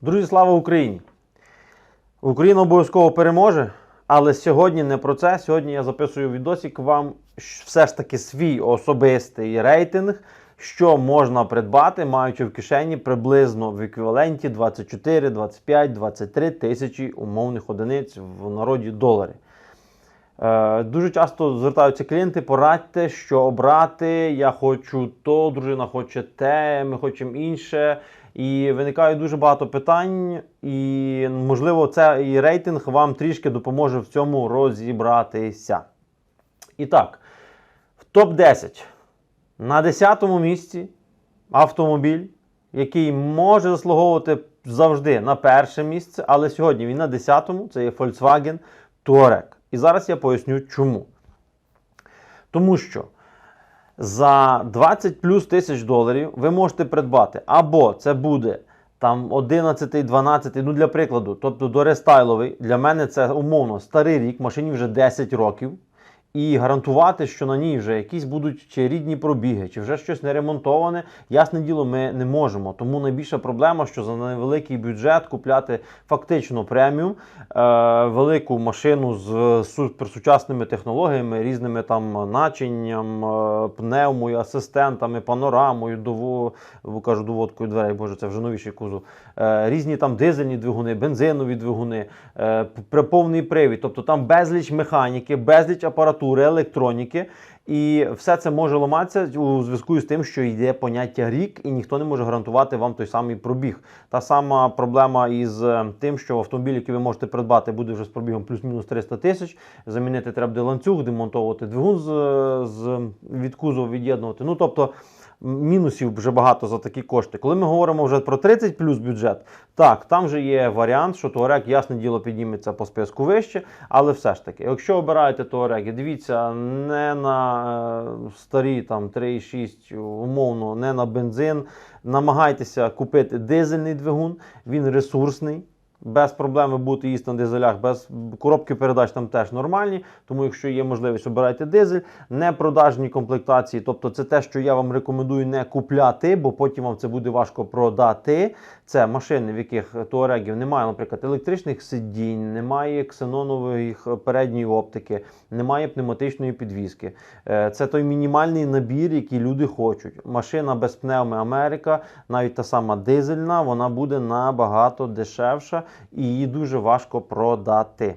Друзі, слава Україні! Україна обов'язково переможе, але сьогодні не про це. Сьогодні я записую відосик вам все ж таки свій особистий рейтинг, що можна придбати, маючи в кишені приблизно в еквіваленті 24, 25, 23 тисячі умовних одиниць в народі доларів. Е, Дуже часто звертаються клієнти, порадьте, що обрати. Я хочу то, дружина хоче те, ми хочемо інше. І виникає дуже багато питань, і можливо, цей рейтинг вам трішки допоможе в цьому розібратися. І так, в топ-10 на 10-му місці автомобіль, який може заслуговувати завжди на перше місце, але сьогодні він на 10-му, це є Volkswagen Touareg. І зараз я поясню чому. Тому що за 20 плюс тисяч доларів ви можете придбати або це буде там 11, 12, ну для прикладу, тобто до рестайловий, для мене це умовно старий рік, машині вже 10 років. І гарантувати, що на ній вже якісь будуть чи рідні пробіги, чи вже щось не ремонтоване, ясне діло, ми не можемо. Тому найбільша проблема, що за невеликий бюджет купляти фактично преміум, е, велику машину з суперсучасними технологіями, різними там начинням, е, пневмою, асистентами, панорамою, дово, кажу, доводкою дверей, боже, це вже новіший кузов. Е, різні там дизельні двигуни, бензинові двигуни, е, повний привід. Тобто там безліч механіки, безліч апаратури, електроніки. І все це може ламатися у зв'язку з тим, що йде поняття рік, і ніхто не може гарантувати вам той самий пробіг. Та сама проблема із е, тим, що автомобіль, який ви можете придбати, буде вже з пробігом плюс-мінус 300 тисяч. Замінити треба буде ланцюг, демонтовувати двигун з, з від кузова від'єднувати. Ну тобто. Мінусів вже багато за такі кошти. Коли ми говоримо вже про 30 плюс бюджет, так, там вже є варіант, що Touareg, ясне діло, підніметься по списку вище, але все ж таки, якщо обираєте Touareg, дивіться не на е, старі там 3,6 умовно, не на бензин, намагайтеся купити дизельний двигун, він ресурсний. Без проблеми бути їсти на дизелях, без коробки передач там теж нормальні. Тому, якщо є можливість, обирайте дизель, не продажні комплектації. Тобто, це те, що я вам рекомендую не купляти, бо потім вам це буде важко продати. Це машини, в яких туарегів немає, наприклад, електричних сидінь, немає ксенонових передньої оптики, немає пневматичної підвіски. Е, Це той мінімальний набір, який люди хочуть. Машина без пневми Америка, навіть та сама дизельна, вона буде набагато дешевша і її дуже важко продати.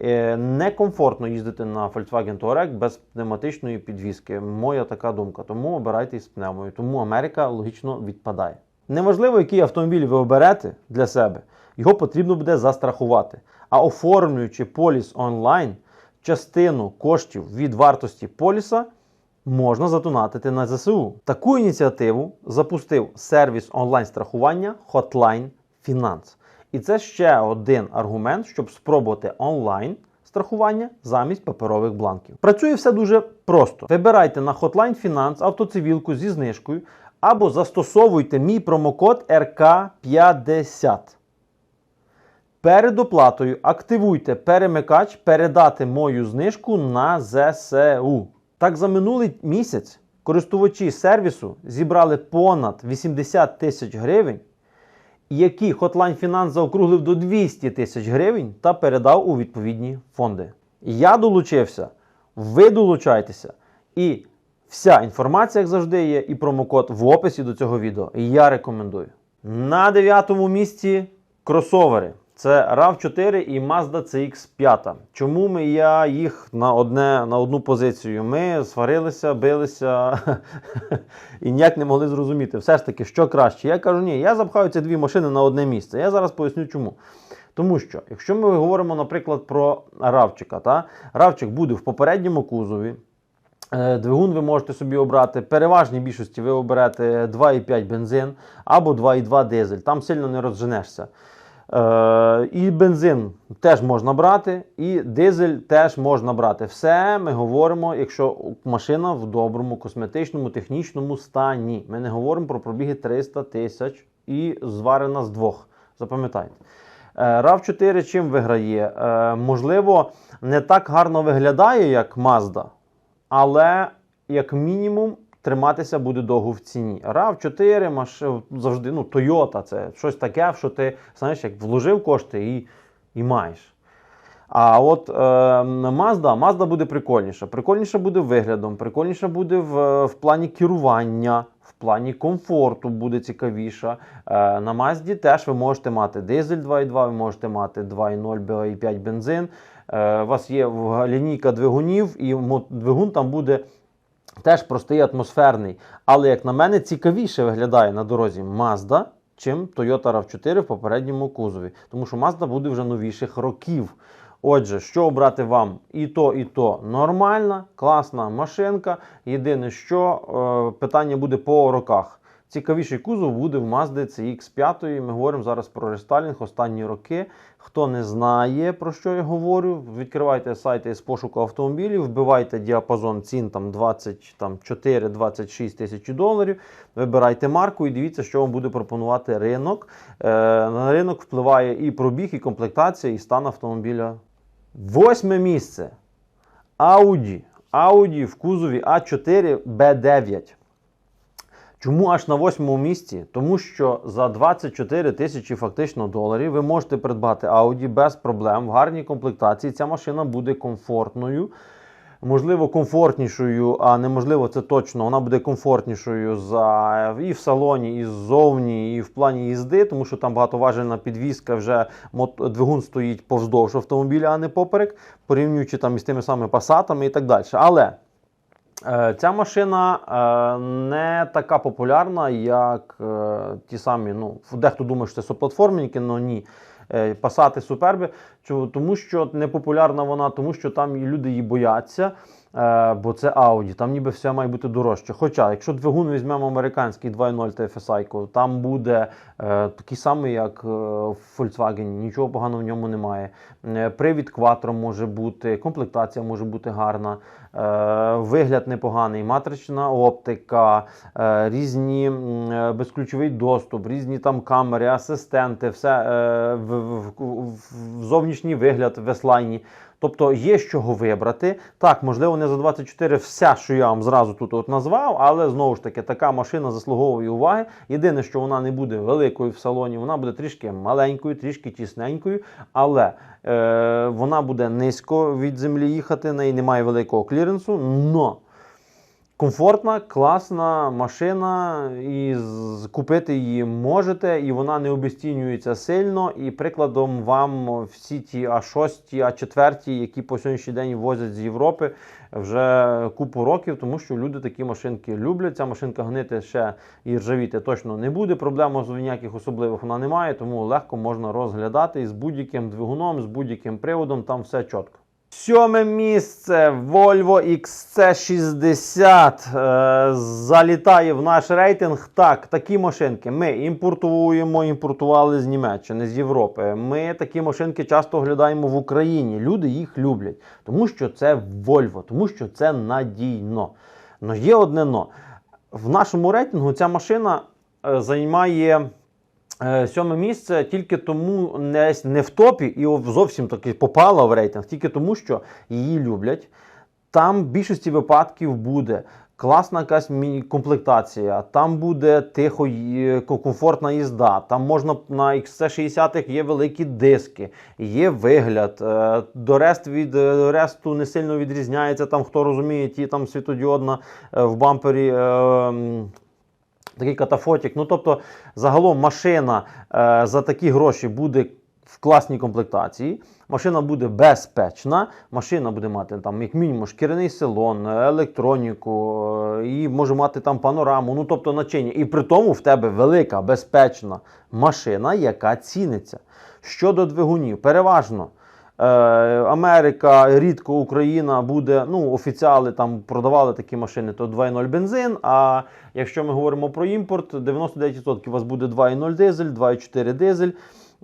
Е, Некомфортно їздити на Volkswagen Touareg без пневматичної підвіски. Моя така думка. Тому обирайте із пневмою. Тому Америка логічно відпадає. Неважливо, який автомобіль ви оберете для себе, його потрібно буде застрахувати. А оформлюючи поліс онлайн, частину коштів від вартості поліса можна задонатити на ЗСУ. Таку ініціативу запустив сервіс онлайн-страхування Hotline Finance. І це ще один аргумент, щоб спробувати онлайн страхування замість паперових бланків. Працює все дуже просто. Вибирайте на Hotline Finance автоцивілку зі знижкою або застосовуйте мій промокод РК50. Перед оплатою активуйте перемикач передати мою знижку на ЗСУ. Так за минулий місяць користувачі сервісу зібрали понад 80 тисяч гривень, які Hotline Finance заокруглив до 200 тисяч гривень та передав у відповідні фонди. Я долучився, ви долучайтеся. І вся інформація, як завжди, є, і промокод в описі до цього відео. І я рекомендую. На дев'ятому місці кросовери. Це RAV4 і Mazda CX5. Чому ми я їх на одне на одну позицію? Ми сварилися, билися і ніяк не могли зрозуміти. Все ж таки, що краще. Я кажу, ні, я запхаю ці дві машини на одне місце. Я зараз поясню чому. Тому що, якщо ми говоримо, наприклад, про Равчика, та Равчик буде в попередньому кузові. Е, Двигун ви можете собі обрати. Переважній більшості ви оберете 2,5 бензин або 2,2 дизель. Там сильно не розженешся. Е, і бензин теж можна брати, і дизель теж можна брати. Все ми говоримо, якщо машина в доброму косметичному, технічному стані. Ми не говоримо про пробіги 300 тисяч і зварена з двох. Запам'ятайте. rav 4 чим виграє? Е, можливо, не так гарно виглядає, як Mazda, але як мінімум триматися буде довго в ціні. rav 4 маш... завжди, ну, Toyota, це щось таке, що ти знаєш, як вложив кошти і, і маєш. А от е, Mazda, Mazda буде прикольніша. Прикольніша буде виглядом, прикольніша буде в, в плані керування, в плані комфорту буде цікавіша. Е, на Mazda теж ви можете мати дизель 2.2, ви можете мати 2.0 2.5 бензин. Е, у вас є лінійка двигунів, і двигун там буде теж простий атмосферний. Але, як на мене, цікавіше виглядає на дорозі Mazda, чим Toyota RAV4 в попередньому кузові. Тому що Mazda буде вже новіших років. Отже, що обрати вам? І то, і то нормальна, класна машинка. Єдине, що е, питання буде по роках. Цікавіший кузов буде в Mazda CX5. Ми говоримо зараз про рестайлінг останні роки. Хто не знає, про що я говорю, відкривайте сайти з пошуку автомобілів, вбивайте діапазон цін там 24-26 тисяч доларів, вибирайте марку і дивіться, що вам буде пропонувати ринок. Е, на ринок впливає і пробіг, і комплектація, і стан автомобіля. Восьме місце. Audi. Audi в кузові A4 B9. Чому аж на восьмому місці? Тому що за 24 тисячі фактично доларів ви можете придбати Audi без проблем в гарній комплектації. Ця машина буде комфортною. Можливо, комфортнішою, а неможливо, це точно. Вона буде комфортнішою за і в салоні, і ззовні, і в плані їзди, тому що там багатоважельна підвізка, вже двигун стоїть повздовж автомобіля, а не поперек, порівнюючи там із тими самими пасатами і так далі. Але Ця машина е, не така популярна, як е, ті самі. Ну, дехто думає, що це соплатформенники, але ні. Е, Пасати суперби. Тому що не популярна вона, тому що там люди її бояться. е, Бо це Audi, там ніби все має бути дорожче. Хоча, якщо двигун візьмемо американський 2.0 TFSI, там буде е, такий самий, як е, Volkswagen, нічого поганого в ньому немає. Е, Привід Quattro може бути, комплектація може бути гарна, е, вигляд непоганий, матрична оптика, е, різні безключовий доступ, різні там камери, асистенти, все в, в, в, зовнішній вигляд в S-Line. Тобто є з чого вибрати. Так, можливо, не за 24 вся, що я вам зразу тут от назвав, але знову ж таки така машина заслуговує уваги. Єдине, що вона не буде великою в салоні, вона буде трішки маленькою, трішки тісненькою, але е, вона буде низько від землі їхати, неї немає великого кліренсу. Но комфортна, класна машина, і купити її можете, і вона не обесцінюється сильно. І прикладом вам всі ті А6, А4, які по сьогоднішній день возять з Європи вже купу років, тому що люди такі машинки люблять. Ця машинка гнити ще і ржавіти точно не буде. Проблем ніяких особливих вона немає, тому легко можна розглядати і з будь-яким двигуном, з будь-яким приводом, там все чітко. Сьоме місце Volvo XC60 е, залітає в наш рейтинг. Так, такі машинки ми імпортуємо, імпортували з Німеччини, з Європи. Ми такі машинки часто оглядаємо в Україні. Люди їх люблять, тому що це Volvo, тому що це надійно. Но є одне но. В нашому рейтингу ця машина е, займає. Е, Сьоме місце тільки тому не, не в топі і зовсім таки попала в рейтинг, тільки тому, що її люблять. Там в більшості випадків буде класна якась комплектація, там буде тихо, комфортна їзда. Там можна на XC60 є великі диски, є вигляд. е, До рест від е, ресту не сильно відрізняється. Там хто розуміє, ті там світодіодна в бампері. Е, такий катафотик. Ну, тобто, загалом машина е, за такі гроші буде в класній комплектації. Машина буде безпечна, машина буде мати там, як мінімум, шкіряний салон, електроніку, е, і може мати там панораму, ну тобто начиння. І при тому в тебе велика безпечна машина, яка ціниться. Щодо двигунів, переважно. Е, Америка, рідко Україна буде, ну, офіціали там продавали такі машини, то 2.0 бензин. А якщо ми говоримо про імпорт, 99% у вас буде 2.0 дизель, 2.4 дизель.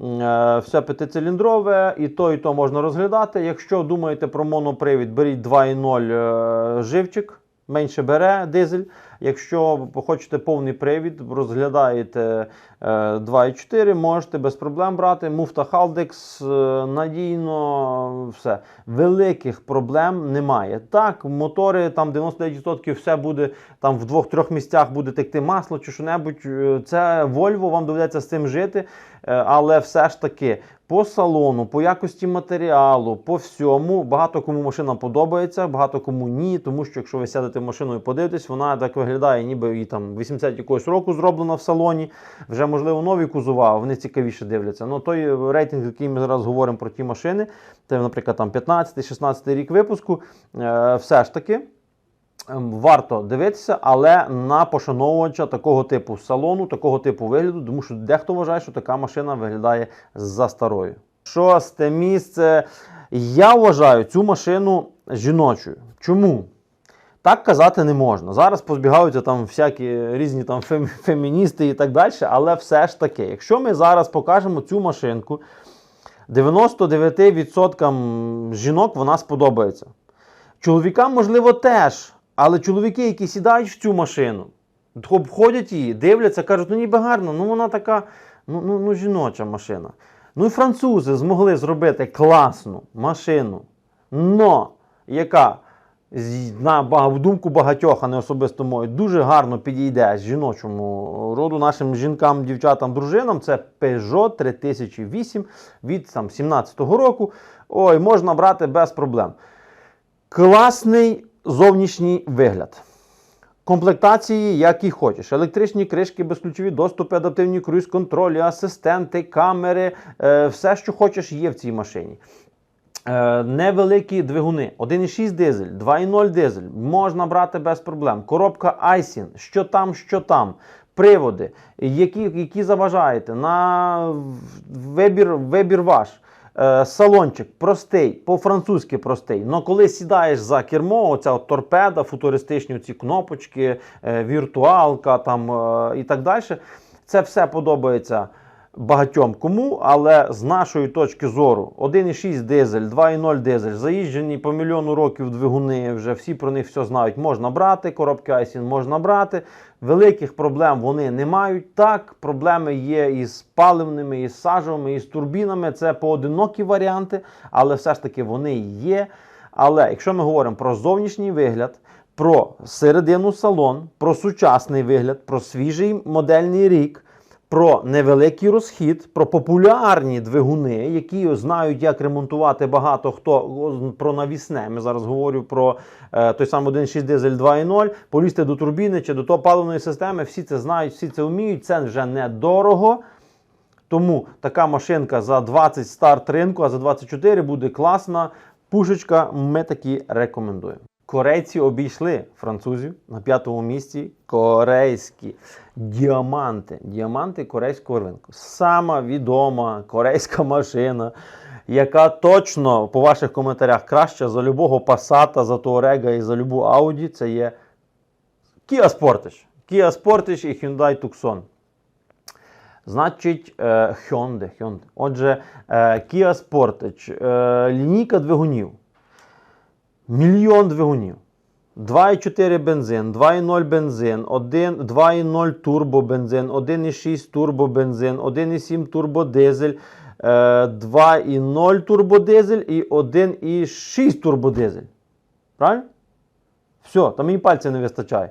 Е, Все п'ятициліндрове, і то, і то можна розглядати. Якщо думаєте про монопривід, беріть 2.0 е, живчик, менше бере дизель. Якщо хочете повний привід, розглядаєте е, 2.4, можете без проблем брати. Муфта Халдекс е, надійно все. Великих проблем немає. Так, мотори там 99% все буде там в двох-трьох місцях буде текти масло чи що-небудь. Е, Це Volvo, вам доведеться з цим жити. Е, Але все ж таки по салону, по якості матеріалу, по всьому багато кому машина подобається, багато кому ні. Тому що якщо ви сядете в машину і подивитесь, вона так виглядає, ніби її там 80 якогось року зроблена в салоні. Вже можливо нові кузова, вони цікавіше дивляться. Ну той рейтинг, який ми зараз говоримо про ті машини, це, наприклад, там 15-16 рік випуску, е, все ж таки. Ем, Варто дивитися, але на пошановувача такого типу салону, такого типу вигляду, тому що дехто вважає, що така машина виглядає за старою. Шосте місце. Я вважаю цю машину жіночою. Чому? Так казати не можна. Зараз позбігаються там всякі різні там фем- феміністи і так далі, але все ж таки, якщо ми зараз покажемо цю машинку, 99% жінок вона сподобається. Чоловікам, можливо, теж. Але чоловіки, які сідають в цю машину, обходять її, дивляться, кажуть, ну ніби гарно, ну вона така, ну, ну, ну жіноча машина. Ну і французи змогли зробити класну машину, но яка на думку багатьох, а не особисто мою, дуже гарно підійде жіночому роду, нашим жінкам, дівчатам, дружинам. Це Peugeot 3008 від там, 17-го року. Ой, можна брати без проблем. Класний зовнішній вигляд. Комплектації, які хочеш. Електричні кришки, безключові доступи, адаптивні круїз-контролі, асистенти, камери, е, все, що хочеш, є в цій машині. Е, невеликі двигуни. 1,6 дизель, 2,0 дизель. Можна брати без проблем. Коробка Айсін, що там, що там. Приводи, які, які заважаєте, на вибір, вибір ваш. Е, Салончик простий, по-французьки простий. Но коли сідаєш за кермо, оця от торпеда, футуристичні ці кнопочки, е, віртуалка там, е, і так далі, це все подобається багатьом кому, але з нашої точки зору 1,6 дизель, 2,0 дизель, заїжджені по мільйону років двигуни, вже всі про них все знають. Можна брати, коробки Айсін можна брати. Великих проблем вони не мають. Так, проблеми є із паливними, із сажовими, із турбінами. Це поодинокі варіанти, але все ж таки вони є. Але якщо ми говоримо про зовнішній вигляд, про середину салон, про сучасний вигляд, про свіжий модельний рік, про невеликий розхід, про популярні двигуни, які знають, як ремонтувати багато хто про навісне. Ми зараз говорю про е, той самий 1.6 дизель 2.0, полізти до турбіни чи до того системи. Всі це знають, всі це вміють. Це вже недорого. Тому така машинка за 20 старт ринку, а за 24 буде класна. Пушечка, ми такі рекомендуємо. Корейці обійшли французів на п'ятому місці. Корейські діаманти. Діаманти корейського ринку. Сама відома корейська машина, яка точно по ваших коментарях краща за любого Passat, за Touareg і за любу Audi. Це є Kia Sportage. Kia Sportage і Hyundai Tucson. Значить, е, Hyundai, Hyundai. Отже, е, Kia Sportage, е, лінійка двигунів. Мільйон двигунів. 2,4 бензин, 2,0 бензин, 1, 2,0 турбобензин, 1,6 турбобензин, 1,7 турбодизель, е, 2,0 турбодизель і 1,6 турбодизель. Правильно? Все, там мені пальця не вистачає.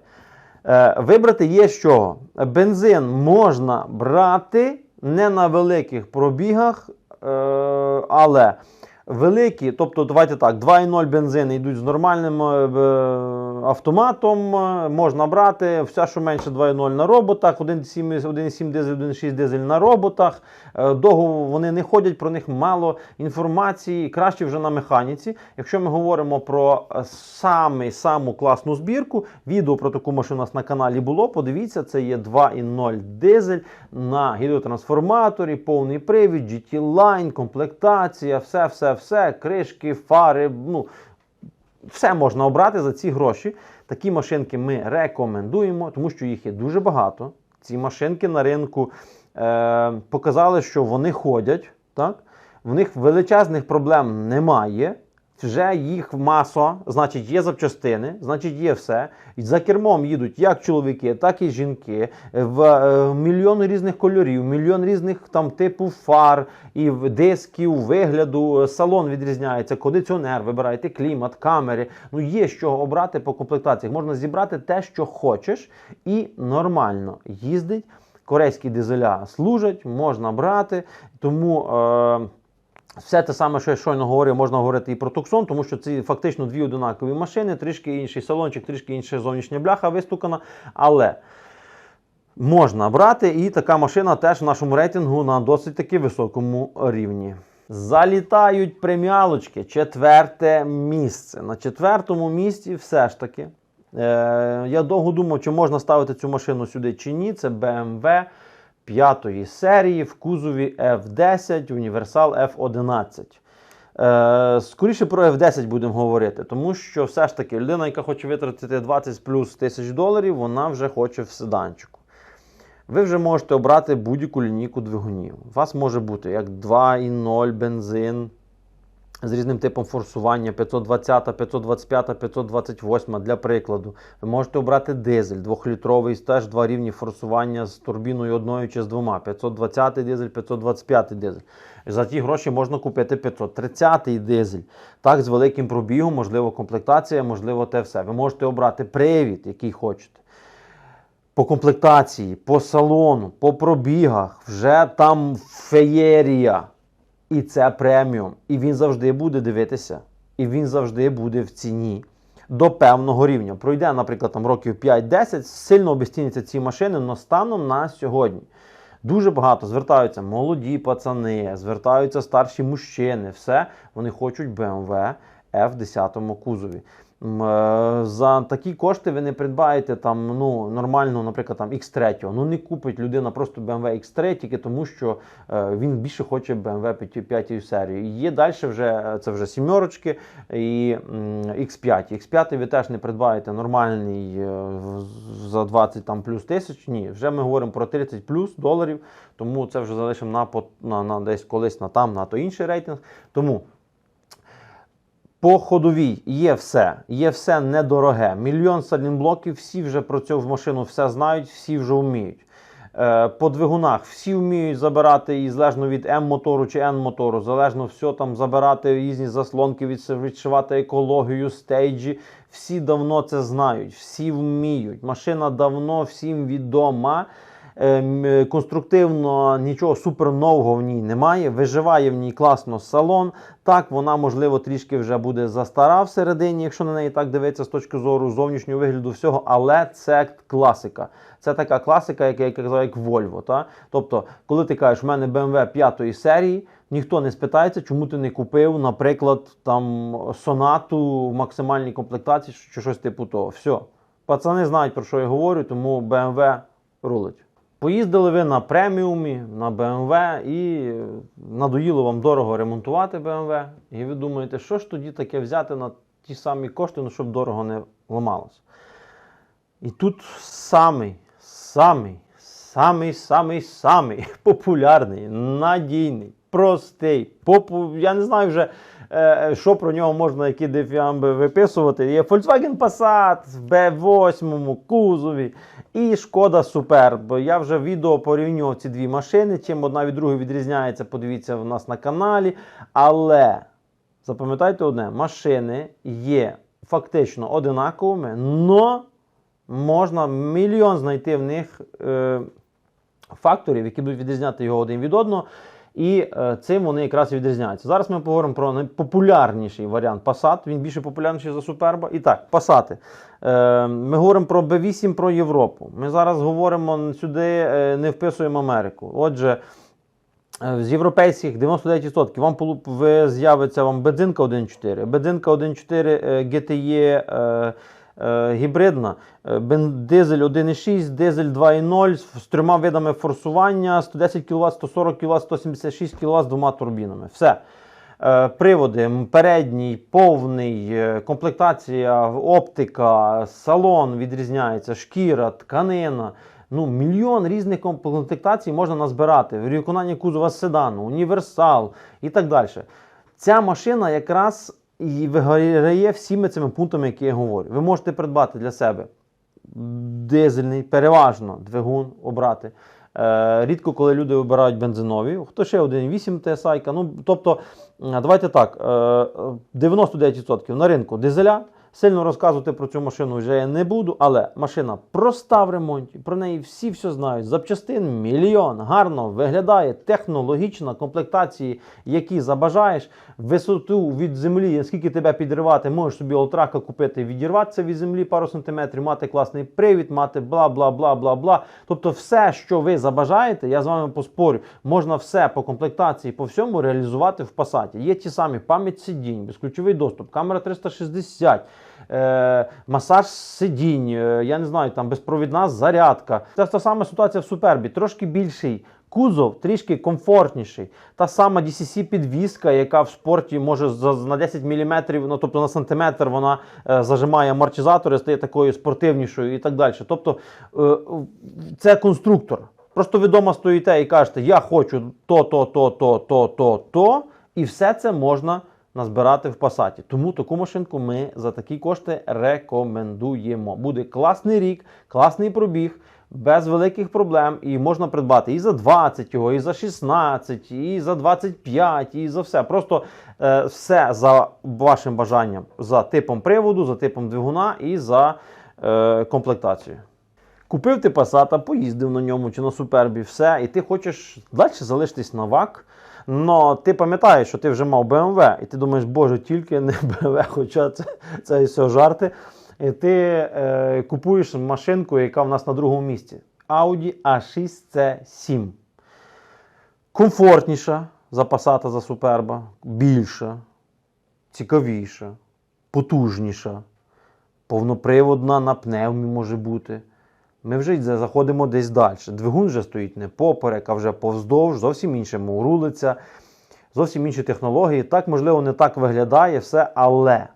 Е, вибрати є з чого. Бензин можна брати не на великих пробігах, е, але великі, тобто давайте так, 2,0 бензини йдуть з нормальним е, в- автоматом, е, можна брати все, що менше 2,0 на роботах, 1,7 1,7 дизель, 1,6 дизель на роботах. Е, Довго вони не ходять, про них мало інформації, краще вже на механіці. Якщо ми говоримо про е, самий, саму класну збірку, відео про таку машину у нас на каналі було. Подивіться, це є 2,0 дизель на гідротрансформаторі, повний привід, GT Line, комплектація, все, все, все, кришки, фари. Ну, все можна обрати за ці гроші. Такі машинки ми рекомендуємо, тому що їх є дуже багато. Ці машинки на ринку е, показали, що вони ходять. Так? В них величезних проблем немає. Вже їх маса, значить, є запчастини, значить, є все. За кермом їдуть як чоловіки, так і жінки, в е, мільйон різних кольорів, мільйон різних там типу фар і в- дисків, вигляду. Салон відрізняється, кондиціонер, вибираєте клімат, камери. Ну є з чого обрати по комплектаціях. Можна зібрати те, що хочеш, і нормально їздить. Корейські дизеля служать, можна брати. Тому. Е- все те саме, що я щойно говорив, можна говорити і про Туксон, тому що це фактично дві одинакові машини, трішки інший салончик, трішки інша зовнішня бляха вистукана. Але можна брати, і така машина теж в нашому рейтингу на досить таки високому рівні. Залітають преміалочки, четверте місце. На четвертому місці все ж таки. Е, я довго думав, чи можна ставити цю машину сюди чи ні. Це BMW п'ятої серії в кузові F10, універсал F11. Е, скоріше про F10 будемо говорити, тому що все ж таки людина, яка хоче витратити 20 плюс тисяч доларів, вона вже хоче в седанчику. Ви вже можете обрати будь-яку лінійку двигунів. У вас може бути як 2,0 бензин з різним типом форсування 520, 525, 528 для прикладу. Ви можете обрати дизель 2-літровий, теж два рівні форсування з турбіною одною чи з двома. 520 дизель, 525 дизель. За ті гроші можна купити 530 дизель. Так, з великим пробігом, можливо, комплектація, можливо, те все. Ви можете обрати привід, який хочете по комплектації, по салону, по пробігах, вже там феєрія. І це преміум. І він завжди буде дивитися. І він завжди буде в ціні до певного рівня. Пройде, наприклад, там років 5-10, сильно обесціняться ці машини, але станом на сьогодні. Дуже багато звертаються молоді пацани, звертаються старші мужчини. Все, вони хочуть BMW F10 кузові. Е, За такі кошти ви не придбаєте там ну, нормальну, наприклад, там X3. Ну не купить людина просто BMW X3 тільки тому, що е, він більше хоче BMW 5, 5 серії. Є далі вже е, це вже сімерочки і м, X5. X5 ви теж не придбаєте нормальний е, за 20 там плюс тисяч. Ні, вже ми говоримо про 30 плюс доларів, тому це вже залишимо на, на, на десь колись на там, на то інший рейтинг. Тому по ходовій є все, є все недороге. Мільйон салінблоків, всі вже про цю машину все знають, всі вже вміють. Е, По двигунах всі вміють забирати і залежно від М-мотору чи N-мотору, залежно все там забирати різні заслонки, відшивати екологію, стейджі. Всі давно це знають, всі вміють. Машина давно всім відома. Ем, е, Конструктивно нічого супер нового в ній немає. Виживає в ній класно салон. Так, вона, можливо, трішки вже буде застара всередині, якщо на неї так дивитися з точки зору зовнішнього вигляду всього, але це класика. Це така класика, яка я казав, як Volvo. Та? Тобто, коли ти кажеш, в мене BMW 5 серії, ніхто не спитається, чому ти не купив, наприклад, там сонату в максимальній комплектації чи щось типу того. Все. Пацани знають, про що я говорю, тому BMW рулить. Поїздили ви на преміумі, на BMW і надоїло вам дорого ремонтувати BMW. І ви думаєте, що ж тоді таке взяти на ті самі кошти, ну, щоб дорого не ламалося. І тут самий, самий, самий, самий, самий популярний, надійний, простий, попу... я не знаю вже, що про нього можна, які дифіамби виписувати. Є Volkswagen Passat в B8 кузові і Шкода Superb. Я вже відео порівнював ці дві машини, чим одна від другої відрізняється, подивіться в нас на каналі. Але запам'ятайте одне: машини є фактично одинаковими, но можна мільйон знайти в них е, факторів, які будуть відрізняти його один від одного. І е, цим вони якраз і відрізняються. Зараз ми поговоримо про найпопулярніший варіант Passat. Він більше популярніший за Superba. І так, Passat. Е, ми говоримо про B8 про Європу. Ми зараз говоримо сюди, е, не вписуємо Америку. Отже, З європейських 99% вам з'явиться вам бензинка 1.4, бензинка 1.4 е, GTE гібридна, е, дизель 1.6, дизель 2.0 з трьома видами форсування, 110 кВт, 140 кВт, 176 кВт з двома турбінами. Все. Е, Приводи передній, повний, е, комплектація, оптика, салон відрізняється, шкіра, тканина. Ну, мільйон різних комплектацій можна назбирати. Виконання кузова седану, універсал і так далі. Ця машина якраз і виграє всіми цими пунктами, які я говорю. Ви можете придбати для себе дизельний, переважно двигун обрати. Е, рідко, коли люди обирають бензинові, хто ще 1.8 TSI. Ну, тобто, е, давайте так: е, е, 99% на ринку дизеля. Сильно розказувати про цю машину вже я не буду, але машина проста в ремонті. Про неї всі все знають. Запчастин мільйон, гарно виглядає, технологічна, комплектації, які забажаєш. Висоту від землі, наскільки тебе підривати, можеш собі олтрака купити, відірватися від землі пару сантиметрів, мати класний привід, мати бла бла бла бла бла. Тобто, все, що ви забажаєте, я з вами поспорю, можна все по комплектації, по всьому реалізувати в Passat. Є ті самі пам'ять сидінь, безключовий доступ, камера 360. Е, масаж сидінь, е, я не знаю, там безпровідна зарядка. Це та сама ситуація в Супербі. Трошки більший кузов, трішки комфортніший. Та сама DCC підвіска, яка в спорті може на 10 мм, ну тобто на сантиметр, вона е, зажимає амортизатори, стає такою спортивнішою і так далі. Тобто е, це конструктор. Просто ви вдома стоїте і кажете, я хочу то, то, то, то, то, то, то, і все це можна назбирати в пасаті. Тому таку машинку ми за такі кошти рекомендуємо. Буде класний рік, класний пробіг. Без великих проблем і можна придбати і за 20 його, і за 16, і за 25, і за все. Просто е, все за вашим бажанням, за типом приводу, за типом двигуна і за е, комплектацією. Купив ти Passat, поїздив на ньому чи на супербі, все, і ти хочеш далі залишитись на ВАК. Но ти пам'ятаєш, що ти вже мав BMW, і ти думаєш, боже, тільки не BMW, хоча це, це все жарти. І ти е, купуєш машинку, яка в нас на другому місці. Audi A6 C7. Комфортніша за Passat, за Superba, більша, цікавіша, потужніша, повноприводна на пневмі може бути. Ми вже заходимо десь далі. Двигун вже стоїть не поперек, а вже повздовж, зовсім іншим рулиться, зовсім інші технології. Так, можливо, не так виглядає все, але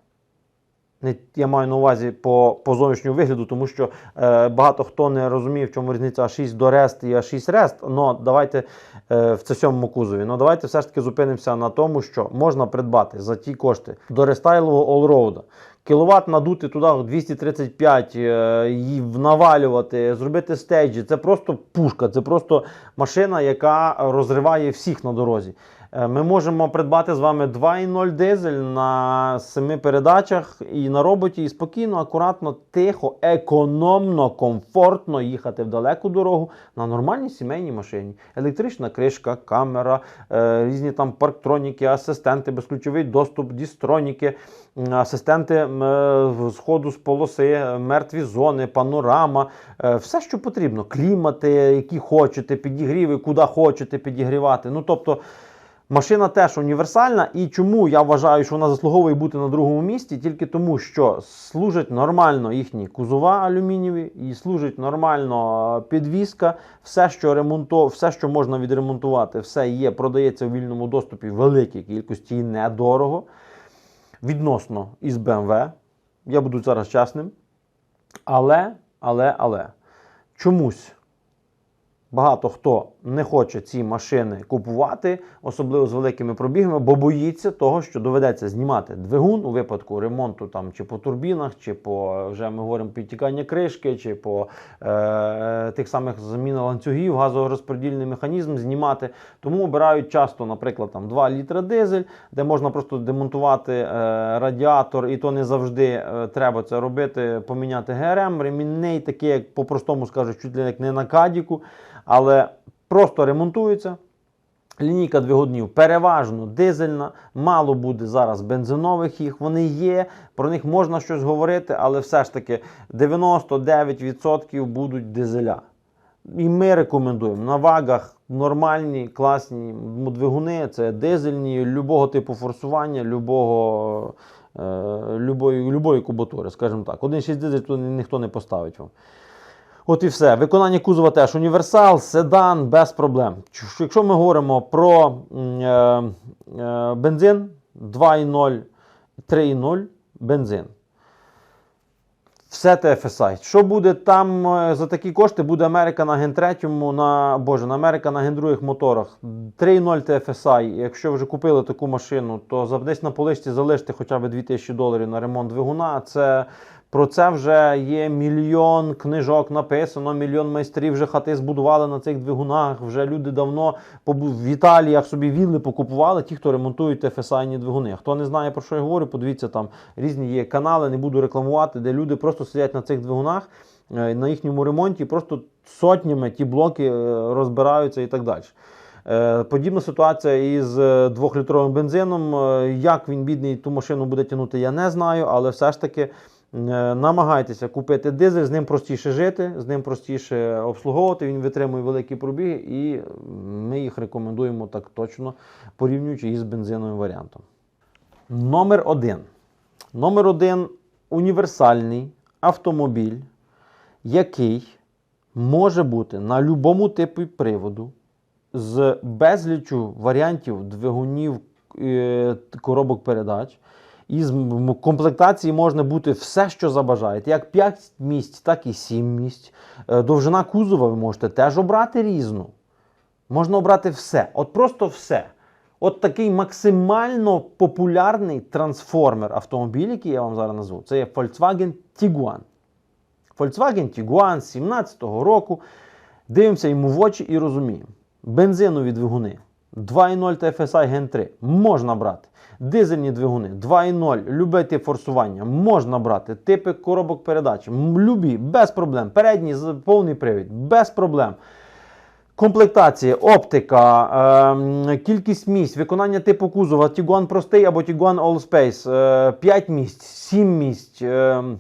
я маю на увазі по, по зовнішньому вигляду, тому що е, багато хто не розуміє, в чому різниця А6 до Рест і А6 Рест. Но давайте е, в це сьомому кузові. Ну давайте все ж таки зупинимося на тому, що можна придбати за ті кошти до рестайлового олроуда. Кіловат надути туди 235, е, і навалювати, зробити стейджі. Це просто пушка, це просто машина, яка розриває всіх на дорозі. Е, Ми можемо придбати з вами 2.0 дизель на семи передачах і на роботі, і спокійно, акуратно, тихо, економно, комфортно їхати в далеку дорогу на нормальній сімейній машині. Електрична кришка, камера, е, різні там парктроніки, асистенти, безключовий доступ, дістроніки, асистенти е, сходу з полоси, мертві зони, панорама, все, що потрібно. Клімати, які хочете, підігріви, куди хочете підігрівати. Ну тобто. Машина теж універсальна, і чому я вважаю, що вона заслуговує бути на другому місці, тільки тому, що служить нормально їхні кузова алюмінієві, і служить нормально е, підвіска, все, що ремонто, все, що можна відремонтувати, все є, продається у вільному доступі в великій кількості і недорого. Відносно із BMW. Я буду зараз чесним. Але, але, але чомусь багато хто не хоче ці машини купувати, особливо з великими пробігами, бо боїться того, що доведеться знімати двигун у випадку ремонту там чи по турбінах, чи по вже ми говоримо підтікання кришки, чи по е, тих самих заміна ланцюгів, газорозподільний механізм знімати. Тому обирають часто, наприклад, там 2 літра дизель, де можна просто демонтувати е, радіатор, і то не завжди е, треба це робити, поміняти ГРМ, ремінний, такий, як по-простому скажуть, чуть ли як не на кадіку, але просто ремонтується. Лінійка двигунів переважно дизельна, мало буде зараз бензинових їх. Вони є, про них можна щось говорити, але все ж таки 99% будуть дизеля. І ми рекомендуємо на вагах нормальні, класні двигуни, це дизельні, любого типу форсування, любого, е, любої, любої кубатури, скажімо так. 1.6 дизель тут ніхто не поставить вам. От і все. Виконання кузова теж універсал, седан без проблем. Якщо ми говоримо про е, е, бензин 2.0, 3.0 бензин. Все TFSI. Що буде там е, за такі кошти? Буде Америка на ген 3, на Боже, на Америка на ген 2 моторах. 3.0 TFSI. Якщо вже купили таку машину, то десь на поличці залиште хоча б 2000 доларів на ремонт двигуна. Це про це вже є мільйон книжок написано, мільйон майстрів вже хати збудували на цих двигунах. Вже люди давно в Італіях собі вілли покупували, ті, хто ремонтують TFSI двигуни. Хто не знає про що я говорю, подивіться там різні є канали, не буду рекламувати, де люди просто сидять на цих двигунах е, на їхньому ремонті, просто сотнями ті блоки е, розбираються і так далі. Е, Подібна ситуація із двохлітровим бензином. Як він бідний ту машину буде тягнути, я не знаю, але все ж таки. Е, Намагайтеся купити дизель, з ним простіше жити, з ним простіше обслуговувати. Він витримує великі пробіги, і ми їх рекомендуємо так точно, порівнюючи із бензиновим варіантом. Номер один. Номер один універсальний автомобіль, який може бути на будь-якому типу приводу з безлічу варіантів двигунів е, коробок передач. Із м- комплектації можна бути все, що забажаєте. Як 5 місць, так і 7 місць. Е, Довжина кузова ви можете теж обрати різну. Можна обрати все. От просто все. От такий максимально популярний трансформер автомобіль, який я вам зараз назву, це є Volkswagen Tiguan. Volkswagen Tiguan 17-го року. Дивимося йому в очі і розуміємо. Бензинові двигуни 2.0 TFSI Gen 3 можна брати. Дизельні двигуни 2.0, любий тип форсування можна брати. Типи коробок передач, любі, без проблем. Передній повний привід, без проблем. Комплектація, оптика, ем, кількість місць, виконання типу кузова, Tiguan простий або Tiguan All Space, е, 5 місць, 7 місць. ем,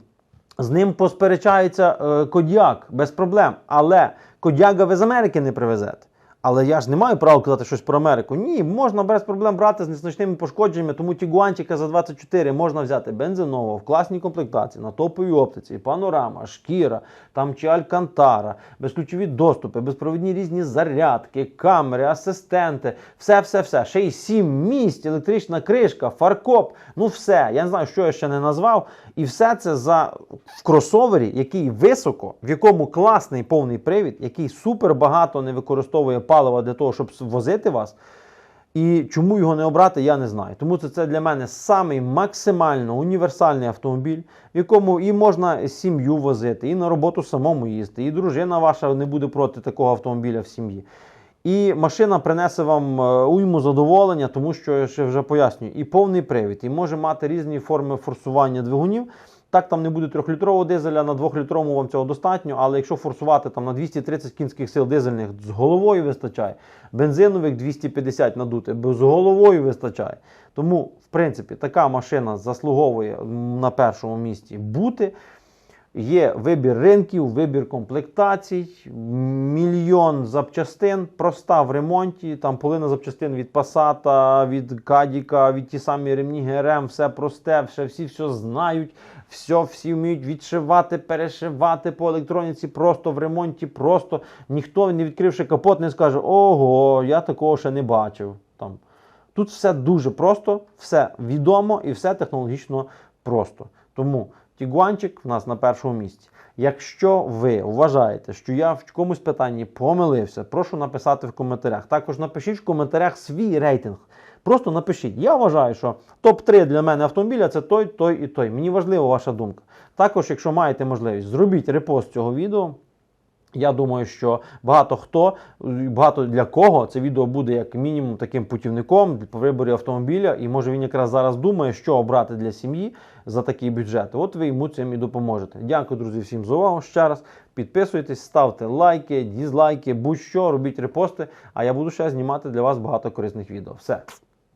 з ним посперечається е, Кодіак без проблем. Але Кодіага ви з Америки не привезете. Але я ж не маю права казати щось про Америку. Ні, можна без проблем брати з незначними пошкодженнями, тому Тігуанчика за 24 можна взяти бензинового в класній комплектації, на топовій оптиці, панорама, шкіра, там чи алькантара, безключові доступи, безпровідні різні зарядки, камери, асистенти, все, все, все. Ще й 7 місць, електрична кришка, фаркоп. Ну все. Я не знаю, що я ще не назвав. І все це за в кросовері, який високо, в якому класний повний привід, який супер багато не використовує палива для того, щоб возити вас. І чому його не обрати, я не знаю. Тому це, це для мене самий максимально універсальний автомобіль, в якому і можна сім'ю возити, і на роботу самому їсти, і дружина ваша не буде проти такого автомобіля в сім'ї. І машина принесе вам е, уйму задоволення, тому що я ще вже пояснюю, і повний привід, і може мати різні форми форсування двигунів. Так, там не буде трьохлітрового дизеля, на двохлітровому вам цього достатньо, але якщо форсувати там на 230 кінських сил дизельних з головою вистачає, бензинових 250 надути, бо з головою вистачає. Тому, в принципі, така машина заслуговує на першому місці бути. Є вибір ринків, вибір комплектацій, мільйон запчастин, проста в ремонті. Там половина запчастин від Passat, від Кадіка, від ті самі ремні ГРМ, все просте, все, всі все знають, все, всі вміють відшивати, перешивати по електроніці, просто в ремонті, просто ніхто, не відкривши капот, не скаже: Ого, я такого ще не бачив. Там. Тут все дуже просто, все відомо і все технологічно просто. Тому Тігуанчик в нас на першому місці. Якщо ви вважаєте, що я в якомусь питанні помилився, прошу написати в коментарях. Також напишіть в коментарях свій рейтинг. Просто напишіть. Я вважаю, що топ-3 для мене автомобіля це той, той і той. Мені важлива ваша думка. Також, якщо маєте можливість, зробіть репост цього відео. Я думаю, що багато хто, багато для кого це відео буде як мінімум таким путівником по виборі автомобіля, і може він якраз зараз думає, що обрати для сім'ї за такий бюджет. От ви йому цим і допоможете. Дякую, друзі, всім за увагу ще раз. Підписуйтесь, ставте лайки, дізлайки, будь-що, робіть репости. А я буду ще знімати для вас багато корисних відео. Все,